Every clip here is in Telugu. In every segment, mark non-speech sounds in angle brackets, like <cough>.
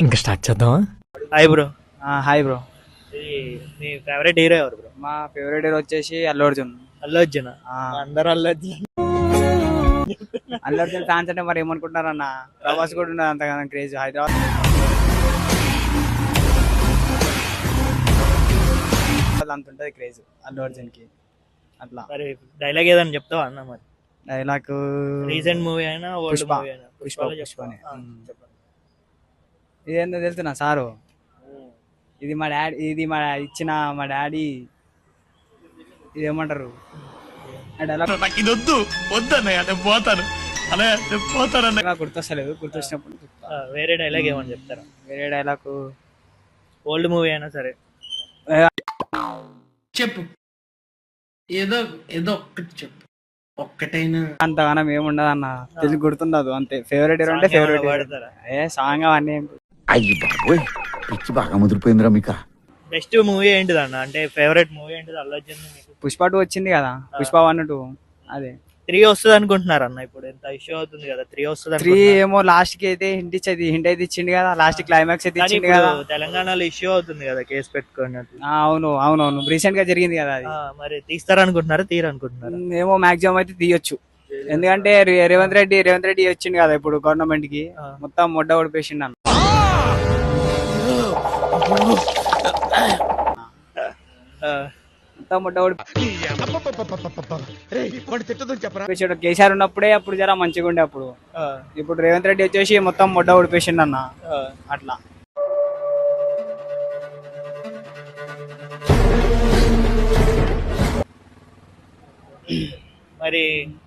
ఇంకా స్టార్ట్ చేద్దామా? హాయ్ బ్రో హాయ్ బ్రో మీ ఫేవరెట్ హీరో ఎవరు బ్రో మా ఫేవరెట్ హీరో వచ్చేసి అల్లు అర్జున్. అల్లు అర్జున్? ఆ, అందరూ అల్లు అర్జున్. అల్లు అర్జున్ ఫ్యాన్స్ అంటే మరి ఏమనుకుంటున్నారు అన్న ప్రభాస్ కూడా ఉన్నది అంతగానో క్రేజ్ హైదరాబాద్. అంత ఉంటుంది క్రేజ్ అల్లు అర్జున్కి అట్లా. మరి డైలాగ్ ఏదని చెప్తావా అన్న మరి? డైలాగ్ రీసెంట్ మూవీ అయినా ఓల్డ్ పుష్ప. మూవీ అయినా? పుష్ప, పుష్పలో పుష్పనే. చెప్తావా? ఆ, మ్మ్. చెప్పండి ఇదేందో తెలుస్తున్నా సారు. ఇది మా డాడీ ఇది మా ఇచ్చిన మా డాడీ ఇది ఏమంటారు ఆ డైలాగ్ నాకు ఇది వద్దు వద్దన్నయ్య నేను పోతాను. అన్నయ్య నేను పోతానన్న గుర్తొస్తలేదు గుర్తొచ్చినప్పుడు చెప్తా. ఆ, వేరే డైలాగ్ ఏమని చెప్తారా? వేరే డైలాగ్. ఓల్డ్ మూవీ అయినా సరే. చెప్పు. ఏదో ఏదో ఒక్కటి చెప్పు. ఒక్కటైనా. అంతగానం ఏముండదు అన్న తెలుగు గుర్తుండదు అంతే. ఫేవరెట్ హీరో అంటే ఏమైనా ఫేవరెట్ పాడతారా? ఏ సాంగ్ అవన్నీ ఏం- అయ్యి బాబోయ్. పిచ్చి బాగా ముదిరిపోయిందిరా మీకు. బెస్ట్ మూవీ ఏంటిది అన్న అంటే ఫేవరెట్ మూవీ ఏంటిది? అల్లు అర్జున్ మీకు? పుష్ప టూ వచ్చింది కదా. పుష్ప వన్ టూ అదే. త్రీ వస్తుంది అనుకుంటున్నారు అన్న ఇప్పుడు? ఎంత ఇష్యూ అవుతుంది కదా? త్రీ వస్తుంది త్రీ ఏమో లాస్ట్కి అయితే హింట్ ఇచ్చేది. హింట్ అయితే ఇచ్చింది కదా. లాస్ట్ క్లైమాక్స్ అయితే ఇచ్చింది కదా. తెలంగాణలో ఇష్యూ అవుతుంది కదా కేసు పెట్టుకున్నట్టు. ఆ, అవును అవును అవును రీసెంట్గా జరిగింది కదా అది. మరి తీస్తారనుకుంటున్నారా? తీరనుకుంటున్నారా ఏమో మాక్సిమం అయితే తీయొచ్చు. ఎందుకంటే రేవంత్ రెడ్డి రేవంత్ రెడ్డి వచ్చింది కదా ఇప్పుడు గవర్నమెంట్కి. మొత్తం మొడ్డ ఓడిపేసిండు కేసీఆర్ ఉన్నప్పుడే అప్పుడు జర మంచిగా ఉండే అప్పుడు. ఇప్పుడు రేవంత్ రెడ్డి వచ్చేసి మొత్తం మొడ్డ ఓడిపేసిండు అన్న. అట్లా. మరి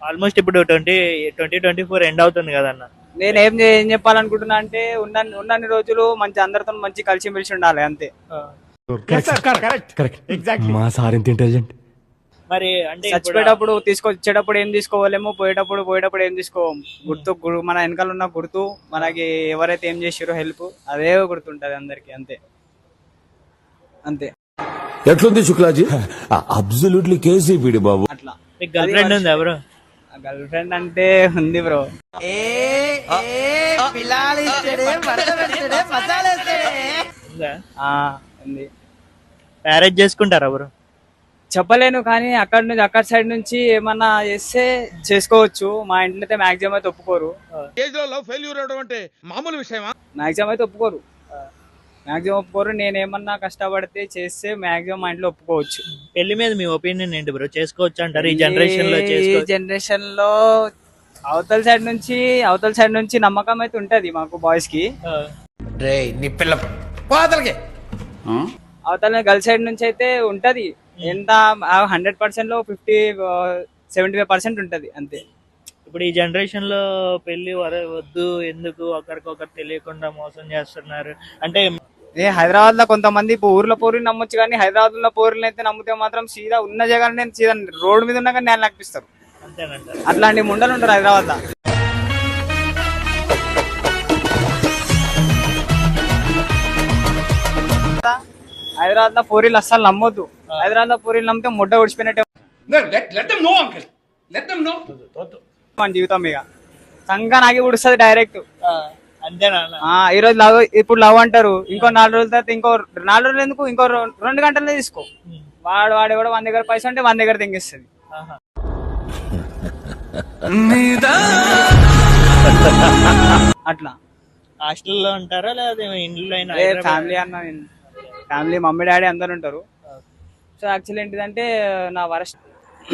ఆల్మోస్ట్ ఇప్పుడు twenty twenty twenty four end అవుతుంది కదన్నా. నేను ఏం ఏం చెప్పాలనుకుంటున్నా అంటే ఉన్న ఉన్నన్ని రోజులు మంచి అందరితో మంచి కలిసి మెలిసి ఉండాలి అంతే. కరెక్ట్ మా సార్ ఇంత ఇంటెలిజెంట్ మరి అంటే చచ్చిపోయేటప్పుడు తీసుకో వచ్చేటప్పుడు ఏం తీసుకోవాలేమో పోయేటప్పుడు పోయేటప్పుడు ఏం తీసుకోం. గుర్తు మన వెనకాల ఉన్న గుర్తు మనకి ఎవరైతే ఏం చేసారో హెల్ప్ అదే గుర్తుంటది అందరికి అంతే. అంతే. ఎట్లుంది శుక్లాజీ? <laughs> అబ్సల్యూట్లీ కేసీపీడి బాబు. అట్లా. గర్ల్ ఫ్రెండ్ ఉంది ఎవరు? గర్ల్ ఫ్రెండ్ అంటే ఉంది బ్రో ఉందా? ఆ ఉంది. మ్యారేజ్ చేసుకుంటారా ఎవరు చెప్పలేను కానీ అక్కడ నుంచి అక్కడ సైడ్ నుంచి ఏమన్నా చేస్తే చేసుకోవచ్చు. మా ఇంట్లో అయితే మాక్సిమం అయితే ఒప్పుకోరు. ఏజ్లో లవ్ ఫెయిల్యూర్ అవడం అంటే మామూలు విషయమా? మాక్సిమం అయితే ఒప్పుకోరు. మాక్సిమం ఒప్పుకోరు. నేను ఏమన్నా కష్టపడితే చేస్తే మాక్సిమం మా ఇంట్లో ఒప్పుకోవచ్చు. పెళ్ళి మీద మీ ఒపీనియన్ ఏంటి బ్రో? చేసుకోవచ్చు అంటారు ఈ జనరేషన్లో ఈ చేసుకోవచ్చు జనరేషన్లో అవతల సైడ్ నుంచి అవతల సైడ్ నుంచి నమ్మకం అయితే ఉంటది మాకు బాయ్స్కి. ఆ, రే నీ పిల్ల పోతలకి. అవతల గర్ల్ సైడ్ నుంచి అయితే ఉంటది. ఎంత హండ్రెడ్ పర్సెంట్లో ఫిఫ్టీ సెవెంటీ ఫైవ్ పర్సెంట్ ఉంటది అంతే. ఇప్పుడు ఈ జనరేషన్లో పెళ్ళి వర- వద్దు ఎందుకు? ఒకరికొకరు తెలియకుండా మోసం చేస్తున్నారు. అంటే ఏ హైదరాబాద్లో కొంతమంది ఇప్పుడు ఊర్లో పోరుని నమ్మొచ్చు కానీ హైదరాబాద్లో పోరుని అయితే నమ్మితే మాత్రం సీదా ఉన్న జగన్ నేను సీదా రోడ్డు మీద ఉన్నా కానీ నేను అనిపిస్తారు. అట్లాంటి ముండలు ఉంటారు హైదరాబాద్లో హైదరాబాద్లో పూరీలు అస్సలు నమ్మొద్దు. హైదరాబాద్లో పూరీలు నమ్మితే ముడ్డ ఉడిచిపోయినట్టే మన జీవితం ఇక. సంగా నాకి ఉడుస్తుంది డైరెక్ట్ ఈ రోజు లవ్ ఇప్పుడు లవ్ అంటారు. ఇంకో నాలుగు రోజుల తర్వాత ఇంకో నాలుగు రోజులు ఎందుకు? ఇంకో రెండు గంటలనే తీసుకో. వాడు వాడు కూడా మన దగ్గర పైసలు ఉంటే మన దగ్గర తెంగిస్తుంది. అట్లా. హాస్టల్లో ఉంటారా? లేదా ఇంట్లో? ఫ్యామిలీ అన్న నేను ఫ్యామిలీ మమ్మీ డాడీ అందరు ఉంటారు. సో యాక్చువల్లీ ఏంటిదంటే నా వరస్ట్.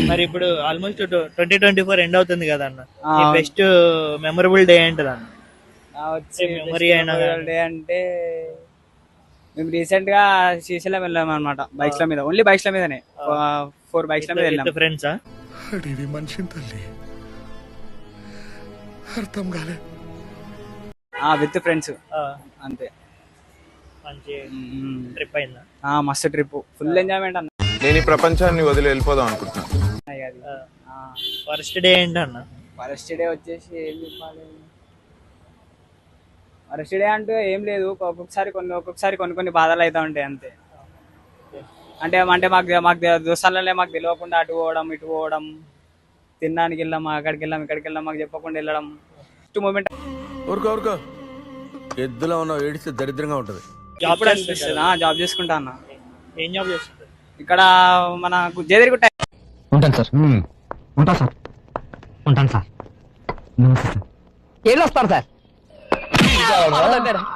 మరి ఇప్పుడు almost twenty twenty four end అవుతుంది కదా అన్న. బెస్ట్ మెమరబుల్ డే ఏంటిది అన్న? వచ్చి memory అయినా. డే అంటే మేము రీసెంట్గా శ్రీశైలం వెళ్ళాం అనమాట బైక్స్ ల మీద ఓన్లీ బైక్స్ ల మీదనే. ఫోర్ బైక్స్ ల మీద వెళ్ళాం. ఫ్రెండ్సా మనిషిని తల్లి. అర్థం కాలే. విత్ ఫ్రెండ్స్ అంతే. ట్రిప్ అయిందా? ఆ మస్తు ట్రిప్ ఫుల్ ఎంజాయ్మెంట్ అన్న. నేను ఈ ప్రపంచాన్ని వదిలి వెళ్ళిపోదాం అనుకుంటున్నాను. ఫస్ట్ డే ఏంటి అన్న ఫస్ట్ డే వచ్చేసి ఏం చెప్పాలి? ఫస్ట్ డే అంటూ ఏం లేదు. ఒక్కొక్కసారి కొన్ని ఒక్కొక్కసారి కొన్ని కొన్ని బాధలు అవుతా ఉంటాయి అంతే. అంటే అంటే మాకు మాకు దోస్తాలనే మాకు తెలియకుండా అటు పోవడం ఇటు పోవడం తినడానికి వెళ్ళాం అక్కడికి వెళ్ళాం ఇక్కడికి వెళ్ళాం మాకు చెప్పకుండా వెళ్ళడం. ఫస్ట్ మూమెంట్ ఊరుకో ఊరుకో. ఎద్దులో ఉన్న ఏడిస్తే దరిద్రంగా ఉంటది. జాబ్ అనిపిస్తుంది జాబ్ చేసుకుంటా అన్న. ఏం జాబ్ చేస్తుంటారు? ఇక్కడ మన జేదిరిగుట్ట ఉంటాను సార్. ఉంటా సార్. ఉంటాను సార్. నమస్తే సార్. ఏళ్ళు వస్తారు సార్? ஆகணும்